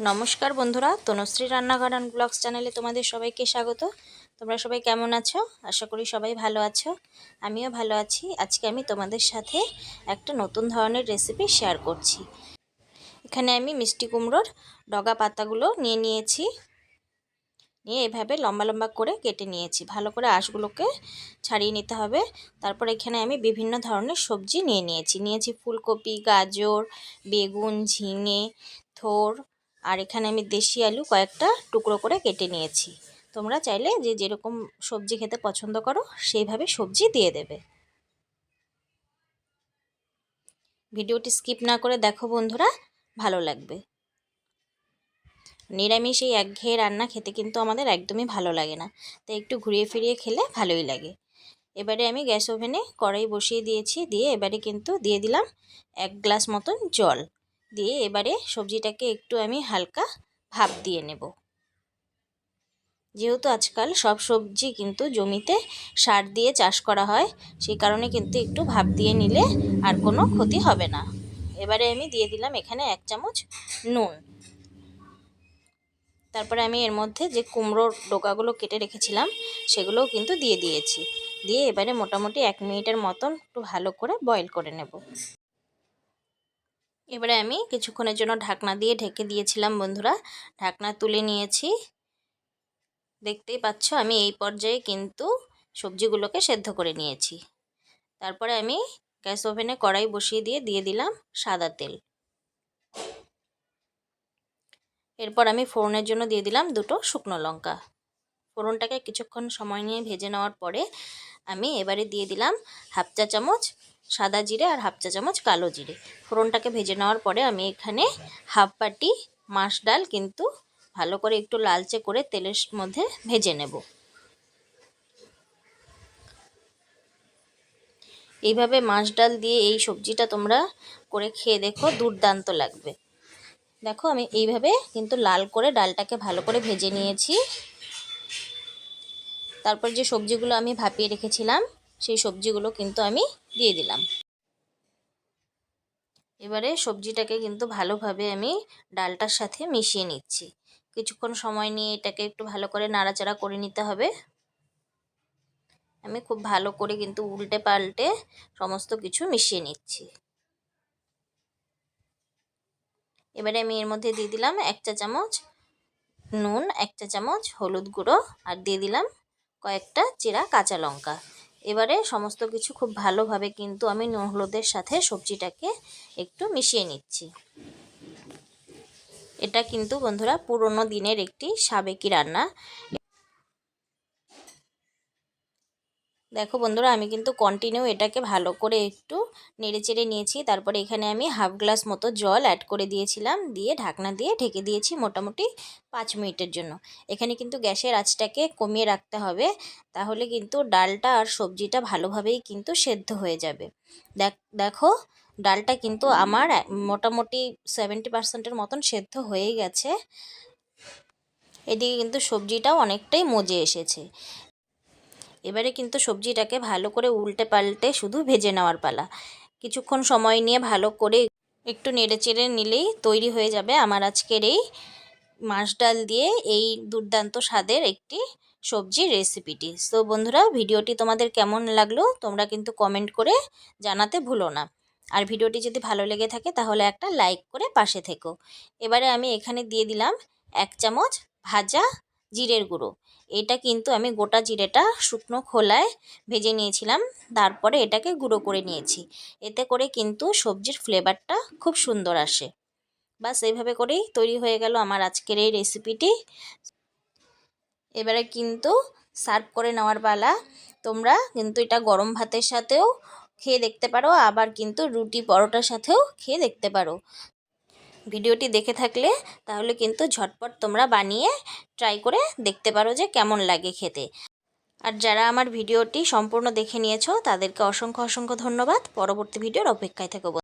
নমস্কার বন্ধুরা, তনুশ্রী রান্নাঘর অ্যান্ড ব্লগস চ্যানেলে তোমাদের সবাইকে স্বাগত। তোমরা সবাই কেমন আছো? আশা করি সবাই ভালো আছো। আমিও ভালো আছি। আজকে আমি তোমাদের সাথে একটা নতুন ধরনের রেসিপি শেয়ার করছি। এখানে আমি মিষ্টি কুমড়োর ডগা পাতাগুলো নিয়ে নিয়েছি। নিয়ে এভাবে লম্বা লম্বা করে কেটে নিয়েছি। ভালো করে আঁশগুলোকে ছাড়িয়ে নিতে হবে। তারপর এখানে আমি বিভিন্ন ধরনের সবজি নিয়ে নিয়েছি। নিয়েছি ফুলকপি, গাজর, বেগুন, ঝিঙে, থোর আর এখানে আমি দেশি আলু কয়েকটা টুকরো করে কেটে নিয়েছি। তোমরা চাইলে যে যেরকম সবজি খেতে পছন্দ করো, সেইভাবে সবজি দিয়ে দেবে। ভিডিওটি স্কিপ না করে দেখো বন্ধুরা, ভালো লাগবে। নিরামিষ এই একঘেয়ে রান্না খেতে কিন্তু আমাদের একদমই ভালো লাগে না, তাই একটু ঘুরিয়ে ফিরিয়ে খেলে ভালোই লাগে। এবারে আমি গ্যাস ওভেনে কড়াই বসিয়ে দিয়েছি, দিয়ে এবারে কিন্তু দিয়ে দিলাম এক গ্লাস মতন জল। দিয়ে এবারে সবজিটাকে একটু আমি হালকা ভাপ দিয়ে নেব। যেহেতু আজকাল সব সবজি কিন্তু জমিতে সার দিয়ে চাষ করা হয় সেই কারণে কিন্তু একটু ভাপ দিয়ে নিলে আর কোনো ক্ষতি হবে না। এবারে আমি দিয়ে দিলাম এখানে এক চামচ নুন। তারপরে আমি এর মধ্যে যে কুমড়োর ডোকাগুলো কেটে রেখেছিলাম, সেগুলোও কিন্তু দিয়ে দিয়েছি। দিয়ে এবারে মোটামুটি এক মিনিটের মতন একটু ভালো করে বয়েল করে নেব। এবারে আমি কিছুক্ষণের জন্য ঢাকনা দিয়ে ঢেকে দিয়েছিলাম, বন্ধুরা। ঢাকনা তুলে নিয়েছি। দেখতেই পাচ্ছ, আমি এই পর্যায়ে কিন্তু সবজিগুলোকে সেদ্ধ করে নিয়েছি। তারপরে আমি গ্যাস ওভেনে কড়াই বসিয়ে দিয়ে দিয়ে দিলাম সাদা তেল। এরপর আমি ফোড়নের জন্য দিয়ে দিলাম দুটো শুকনো লঙ্কা। ফোড়নটাকে কিছুক্ষণ সময় নিয়ে ভেজে নেওয়ার পরে আমি এবারে দিয়ে দিলাম হাফ চা চামচ সাদা জিরে আর হাফ চা চামচ কালো জিরে। ফোড়নটাকে ভেজে নেওয়ার পরে আমি এখানে হাফ বাটি মাছ ডাল কিন্তু ভালো করে একটু লালচে করে তেলের মধ্যে ভেজে নেব। এইভাবে মাছ ডাল দিয়ে এই সবজিটা তোমরা করে খেয়ে দেখো, দুর্দান্ত লাগবে। দেখো আমি এইভাবে কিন্তু লাল করে ডালটাকে ভালো করে ভেজে নিয়েছি। তারপর যে সবজিগুলো আমি ভাপিয়ে রেখেছিলাম সেই সবজিগুলো কিন্তু আমি দিয়ে দিলাম। এবারে সবজিটাকে কিন্তু ভালোভাবে আমি ডালটার সাথে মিশিয়ে নিচ্ছি। কিছুক্ষণ সময় নিয়ে এটাকে একটু ভালো করে নাড়াচাড়া করে নিতে হবে। আমি খুব ভালো করে কিন্তু উল্টে পাল্টে সমস্ত কিছু মিশিয়ে নিচ্ছি। এবারে আমি এর মধ্যে দিয়ে দিলাম এক চা চামচ নুন, এক চা চামচ হলুদ গুঁড়ো আর দিয়ে দিলাম কয়েকটা চেরা কাঁচা লঙ্কা। এবারে সমস্ত কিছু খুব ভালোভাবে কিন্তু আমি নুন হলুদের সাথে সবজিটাকে একটু মিশিয়ে নিচ্ছি। এটা কিন্তু বন্ধুরা পুরনো দিনের একটি সাবেকি রান্না। দেখো বন্ধুরা, আমি কিন্তু কন্টিনিউ এটাকে ভালো করে একটু নেড়ে চেড়ে নিয়েছি। তারপরে এখানে আমি হাফ গ্লাস মতো জল অ্যাড করে দিয়েছিলাম, দিয়ে ঢাকনা দিয়ে ঢেকে দিয়েছি মোটামুটি পাঁচ মিনিটের জন্য। এখানে কিন্তু গ্যাসের আঁচটাকে কমিয়ে রাখতে হবে, তাহলে কিন্তু ডালটা আর সবজিটা ভালোভাবেই কিন্তু সেদ্ধ হয়ে যাবে। দেখ ডালটা কিন্তু আমার মোটামুটি সেভেন্টি পার্সেন্টের মতন সেদ্ধ হয়ে গেছে। এদিকে কিন্তু সবজিটাও অনেকটাই মজে এসেছে। এবারে কিন্তু সবজিটাকে ভালো করে উল্টে পাল্টে শুধু ভেজে নেওয়ার পালা। কিছুক্ষণ সময় নিয়ে ভালো করে একটু নেড়ে চেড়ে নিলেই তৈরি হয়ে যাবে আমার আজকের এই মাছ ডাল দিয়ে এই দুর্দান্ত স্বাদের একটি সবজি রেসিপিটি। তো বন্ধুরা, ভিডিওটি তোমাদের কেমন লাগল তোমরা কিন্তু কমেন্ট করে জানাতে ভুলো না। আর ভিডিওটি যদি ভালো লেগে থাকে তাহলে একটা লাইক করে পাশে থেকো। এবারে আমি এখানে দিয়ে দিলাম এক চামচ ভাজা জিরের গুঁড়ো। এটা কিন্তু আমি গোটা জিরেটা শুকনো খোলায় ভেজে নিয়েছিলাম। তারপরে এটাকে গুঁড়ো করে নিয়েছি। এতে করে কিন্তু সবজির ফ্লেভারটা খুব সুন্দর আসে। বাস, এইভাবে করেই তৈরি হয়ে গেল আমার আজকের এই রেসিপিটি। এবারে কিন্তু সার্ভ করে নেওয়ার পালা। তোমরা কিন্তু এটা গরম ভাতের সাথেও খেয়ে দেখতে পারো, আবার কিন্তু রুটি পরোটার সাথেও খেয়ে দেখতে পারো। ভিডিওটি দেখে থাকলে তাহলে কিন্তু ঝটপট তোমরা বানিয়ে ট্রাই করে দেখতে পারো যে কেমন লাগে খেতে। আর যারা আমার ভিডিওটি সম্পূর্ণ দেখে নিয়েছো, তাদেরকে অসংখ্য অসংখ্য ধন্যবাদ। পরবর্তী ভিডিওর অপেক্ষায় থাকব